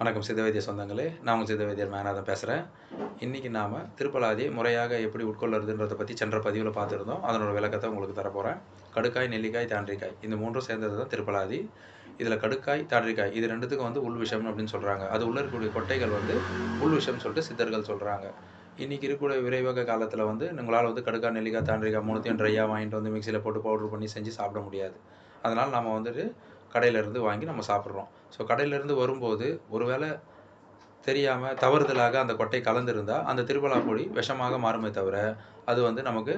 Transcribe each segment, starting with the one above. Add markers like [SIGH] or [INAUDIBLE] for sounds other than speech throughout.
வணக்கம் சித்த வைத்திய சொந்தங்களே. நான் உங்கள் சித்த வைத்தியர் மேனாதான் பேசுகிறேன் இன்றைக்கி நாம் திருப்பலாதி முறையாக எப்படி உட்கொள்ளுறதுன்றதை பற்றி சென்ற பதிவில் பார்த்துருந்தோம். அதனோட விளக்கத்தை உங்களுக்கு தரப்போகிறேன் கடுக்காய் நெல்லிக்காய் தாண்டிக்காய். இந்த மூன்றும் சேர்ந்தது தான் திருப்பலாதி. இதில் கடுக்காய் தாண்டிக்காய் இது ரெண்டுத்துக்கும் வந்து உள் விஷம் அப்படின்னு சொல்கிறாங்க அது உள்ள இருக்கக்கூடிய கொட்டைகள் வந்து உள் விஷம்னு சொல்லிட்டு சித்தர்கள் சொல்கிறாங்க இன்றைக்கி இருக்கக்கூடிய விரைவக காலத்தில் வந்து உங்களால் வந்து கடுக்காய் நெல்லிக்காய் தாண்டிக்காய் மூணுத்தையும் ட்ரையாக வாங்கிட்டு வந்து மிக்சியில் போட்டு பவுடர் பண்ணி செஞ்சு சாப்பிட முடியாது. அதனால் நம்ம வந்துட்டு கடையிலேருந்து வாங்கி நம்ம சாப்பிட்றோம். ஸோ கடையிலேருந்து வரும்போது ஒருவேளை தெரியாமல் தவறுதலாக அந்த கொட்டை கலந்துருந்தால் அந்த திருப்பலா பொடி விஷமாக மாறுமே தவிர அது வந்து நமக்கு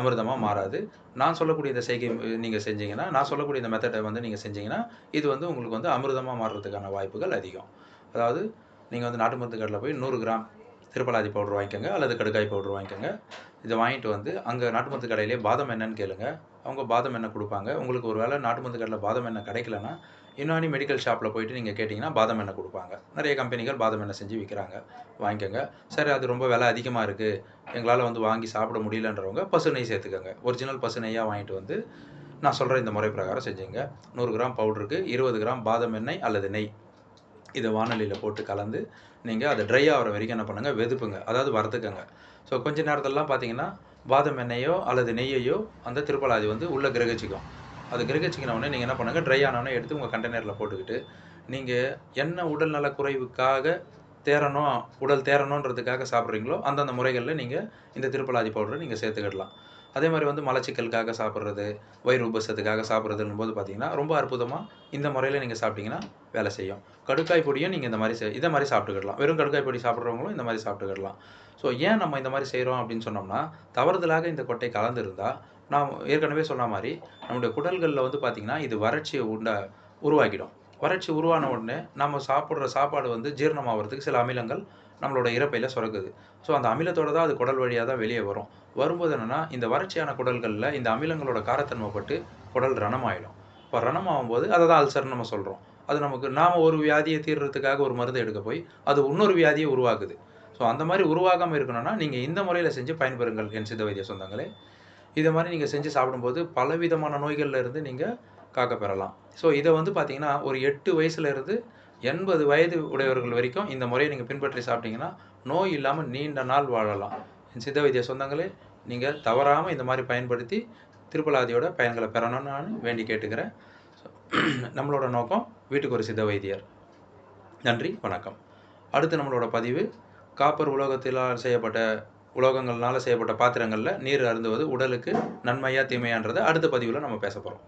அமிர்தமாக மாறாது. நான் சொல்லக்கூடிய இந்த செய்கை நீங்கள் செஞ்சீங்கன்னா நான் சொல்லக்கூடிய இந்த மெத்தடை வந்து நீங்கள் செஞ்சீங்கன்னா இது வந்து உங்களுக்கு வந்து அமிர்தமாக மாறுறதுக்கான வாய்ப்புகள் அதிகம். அதாவது நீங்கள் வந்து நாட்டு மருந்து கடையில் போய் நூறு கிராம் திருப்பலாதி பவுடர் வாங்கிக்கோங்க அல்லது கடுக்காய் பவுடர் வாங்கிக்கோங்க. இதை வாங்கிட்டு வந்து அங்கே நாட்டு மருந்து கடையிலே பாதம் என்னன்னு கேளுங்க. அவங்க பாதம் எண்ணெய் கொடுப்பாங்க. உங்களுக்கு ஒரு வேளை நாட்டு மருந்து கடையில் பாதம் எண்ணெய் கிடைக்கலன்னா இன்னொன்று மெடிக்கல் ஷாப்பில் போயிட்டு நீங்கள் கேட்டிங்கன்னா பாதம் எண்ணெய் கொடுப்பாங்க. நிறைய கம்பெனிகள் பாதம் எண்ணெய் செஞ்சு விற்கிறாங்க வாங்கிக்கோங்க. சரி அது ரொம்ப விலை அதிகமாக இருக்குது எங்களால் வந்து வாங்கி சாப்பிட முடியலன்றவங்க பசு நெய் சேர்த்துக்கோங்க. ஒரிஜினல் பசு நெய்யாக வாங்கிட்டு வந்து நான் சொல்கிற இந்த முறை பிரகாரம் செஞ்சுங்க. நூறு கிராம் பவுடருக்கு இருபது கிராம் பாதம் எண்ணெய் அல்லது நெய். இதை வானொலியில் போட்டு கலந்து நீங்கள் அதை ட்ரை ஆகிற வரைக்கும் என்ன பண்ணுங்கள் வெதுப்புங்க. அதாவது வறுத்துக்கங்க. ஸோ கொஞ்ச நேரத்திலலாம் பார்த்தீங்கன்னா பாதம் எண்ணெயோ அல்லது நெய்யையோ அந்த திருப்பலாதி வந்து உள்ளே கிரகிச்சிக்கும். அது கிரகிச்சிக்கினவுடனே நீங்கள் என்ன பண்ணுங்கள் ட்ரை ஆனவுடனே எடுத்து உங்கள் கண்டெய்னரில் போட்டுக்கிட்டு நீங்கள் என்ன உடல் நல குறைவுக்காக தேரணும் உடல் தேரணுன்றதுக்காக சாப்பிட்றீங்களோ அந்தந்த முறைகளில் நீங்கள் இந்த திருப்பலாதி பவுடரை நீங்கள் சேர்த்துக்கிடலாம். அதே மாதிரி வந்து மலச்சிக்கலுக்காக சாப்பிட்றது வயிறு உபசத்துக்காக சாப்பிட்றதுன்னு போது பார்த்தீங்கன்னா ரொம்ப அற்புதமாக இந்த முறையில் நீங்கள் சாப்பிட்டீங்கன்னா வேலை செய்யும். கடுக்காய் பொடியும் நீங்கள் இந்த மாதிரி செய் இதை மாதிரி சாப்பிட்டுக்கிடலாம். வெறும் கடுக்காய் பொடி சாப்பிட்றவங்களும் இந்த மாதிரி சாப்பிட்டுக்கிடலாம். ஸோ ஏன் நம்ம இந்த மாதிரி செய்கிறோம் அப்படின்னு சொன்னோம்னா தவறுதலாக இந்த கொட்டை கலந்துருந்தால் நான் ஏற்கனவே சொன்ன மாதிரி நம்முடைய குடல்களில் வந்து பார்த்திங்கன்னா இது வறட்சியை உண்ட உருவாக்கிடும். வறட்சி உருவான உடனே நம்ம சாப்பிட்ற சாப்பாடு வந்து ஜீரணமாகிறதுக்கு சில அமிலங்கள் நம்மளோட இறப்பையில் சுரக்குது. ஸோ அந்த அமிலத்தோட தான் அது குடல் வழியாக தான் வெளியே வரும். வரும்போது என்னென்னா இந்த வறட்சியான குடல்களில் இந்த அமிலங்களோட காரத்தன்மைப்பட்டு குடல் ரணமாயிடும். இப்போ ரணமாகும்போது அதை தான் அல்சர்னு நம்ம சொல்கிறோம் அது நமக்கு நாம் ஒரு வியாதியை தீர்றதுக்காக ஒரு மருந்து எடுக்க போய் அது இன்னொரு வியாதியை உருவாக்குது. ஸோ அந்த மாதிரி உருவாகாமல் இருக்கணும்னா நீங்கள் இந்த முறையில் செஞ்சு பயன்பெறுங்கள் என் சித்த வைத்திய சொந்தங்களே. இதை மாதிரி நீங்கள் செஞ்சு சாப்பிடும்போது பலவிதமான நோய்களில் இருந்து நீங்கள் காக்க பெறலாம். ஸோ இதை வந்து பார்த்தீங்கன்னா ஒரு எட்டு வயசுலேருந்து எண்பது வயது உடையவர்கள் வரைக்கும் இந்த முறையை நீங்கள் பின்பற்றி சாப்பிட்டீங்கன்னா நோய் இல்லாமல் நீண்ட நாள் வாழலாம். சித்த வைத்திய சொந்தங்களே நீங்கள் தவறாமல் இந்த மாதிரி பயன்படுத்தி திருப்பலாதியோட பயன்களை பெறணும்னு நான் வேண்டி கேட்டுக்கிறேன். [CLEARS THROAT] நம்மளோட நோக்கம் வீட்டுக்கு ஒரு சித்த வைத்தியர். நன்றி வணக்கம். அடுத்து நம்மளோட பதிவு காப்பர் உலோகத்தினால் செய்யப்பட்ட உலோகங்கள்னால செய்யப்பட்ட பாத்திரங்களில் நீர் அருந்துவது உடலுக்கு நன்மையா தீமையான்றதை அடுத்த பதிவில் நம்ம பேச போகிறோம்